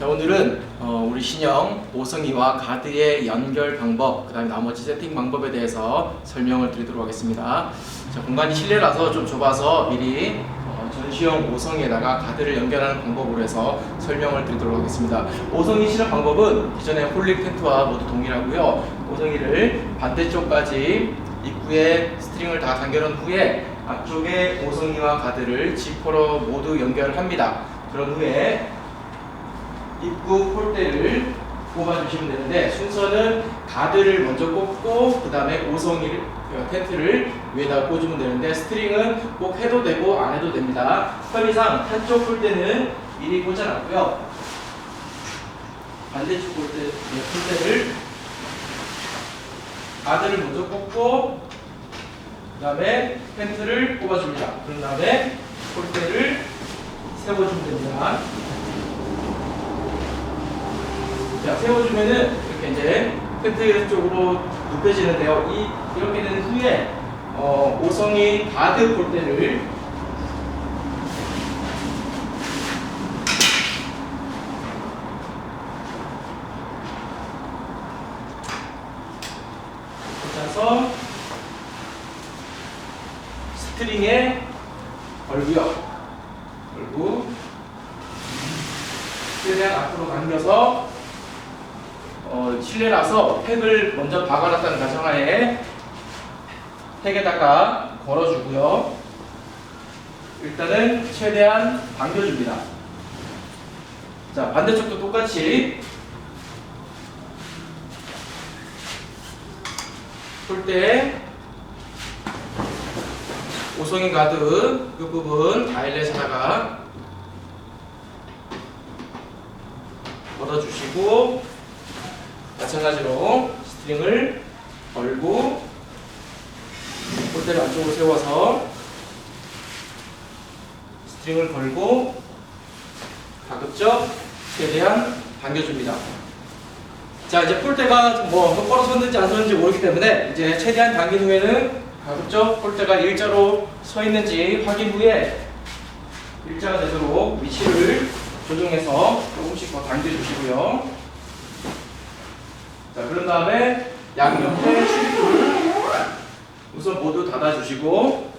자 오늘은 어, 우리 신형 오성이와 가드의 연결 방법 그 다음에 나머지 세팅 방법에 대해서 설명을 드리도록 하겠습니다. 자 공간이 실내라서 좀 좁아서 미리 어, 전시형 오성에다가 가드를 연결하는 방법으로 해서 설명을 드리도록 하겠습니다. 오성이 실험 방법은 기존의 홀릭 텐트와 모두 동일하고요. 오성이를 반대쪽까지 입구에 스트링을 다 당겨놓은 후에 앞쪽에 오성이와 가드를 지퍼로 모두 연결을 합니다. 그런 후에 입구 폴대를 꼽아주시면 되는데 순서는 가드를 먼저 꼽고 그 다음에 오성이를 어, 텐트를 위에다 꽂으면 되는데 스트링은 꼭 해도 되고 안 해도 됩니다. 편의상 한쪽 폴대는 미리 꽂아놨고요. 반대쪽 폴대, 네, 폴대를 가드를 먼저 꽂고 그 다음에 텐트를 꼽아줍니다. 그런 다음에 폴대를 세워주면 됩니다. 자, 세워주면은 이렇게 이제 텐트 쪽으로 눕혀지는데요. 이, 이렇게 된 후에, 어, 오성이 가드 볼대를 꽂아서 스트링에 걸고요. 걸고 최대한 앞으로 당겨서 어, 실내라서 팩을 먼저 박아놨다는 가정하에 팩에다가 걸어주고요. 일단은 최대한 당겨줍니다. 자 반대쪽도 똑같이 풀 때 오성이 가드 끝부분 아일렛에다가 걷어주시고 마찬가지로 스트링을 걸고 폴대를 안쪽으로 세워서 스트링을 걸고 가급적 최대한 당겨줍니다. 자 이제 폴대가 뭐 똑바로 섰는지 안 섰는지 모르기 때문에 이제 최대한 당긴 후에는 가급적 폴대가 일자로 서 있는지 확인 후에 일자가 되도록 위치를 조정해서 조금씩 더 당겨주시고요. 자, 그런 다음에 양 옆에 출입구를 우선 모두 닫아주시고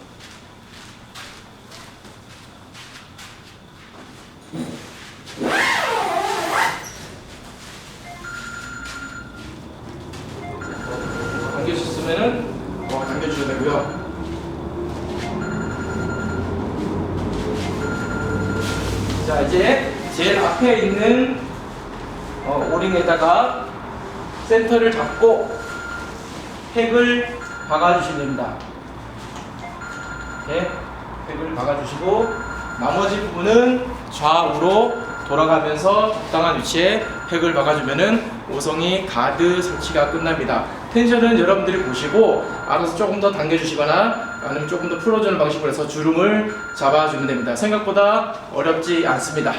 당겨주셨으면은 더 당겨주셔야 되고요. 자, 이제 제일 앞에 있는 어, 오링에다가 센터를 잡고 팩을 박아주시면 됩니다. 이렇게 팩을 박아주시고 나머지 부분은 좌우로 돌아가면서 적당한 위치에 팩을 박아주면은 오성이 가드 설치가 끝납니다. 텐션은 여러분들이 보시고 알아서 조금 더 당겨주시거나 아니면 조금 더 풀어주는 방식으로 해서 주름을 잡아주면 됩니다. 생각보다 어렵지 않습니다.